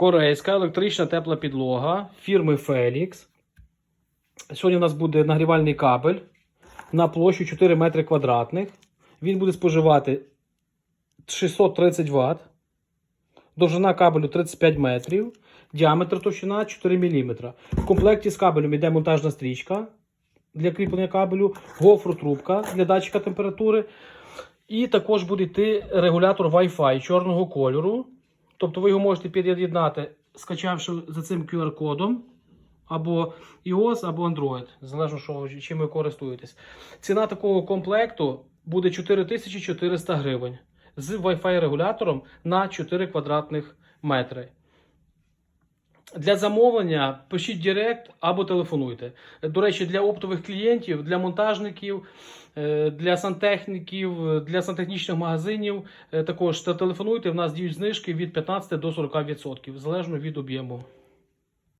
Корейська електрична тепла підлога фірми Felix. Сьогодні у нас буде нагрівальний кабель на площу 4 метри квадратних. Він буде споживати 630 Вт. Довжина кабелю 35 метрів. Діаметр товщина 4 мм. В комплекті з кабелем йде монтажна стрічка для кріплення кабелю, гофротрубка для датчика температури. І також буде йти регулятор Wi-Fi чорного кольору. Тобто ви його можете під'єднати, скачавши за цим QR-кодом. Або iOS, або Android, залежно що чим ви користуєтесь. Ціна такого комплекту буде 4400 гривень з Wi-Fi регулятором на 4 квадратних метри. Для замовлення пишіть Директ або телефонуйте. До речі, для оптових клієнтів, для монтажників, е, для сантехніків, для сантехнічних магазинів е, також телефонуйте. В нас діють знижки від 15 до 40%, залежно від об'єму.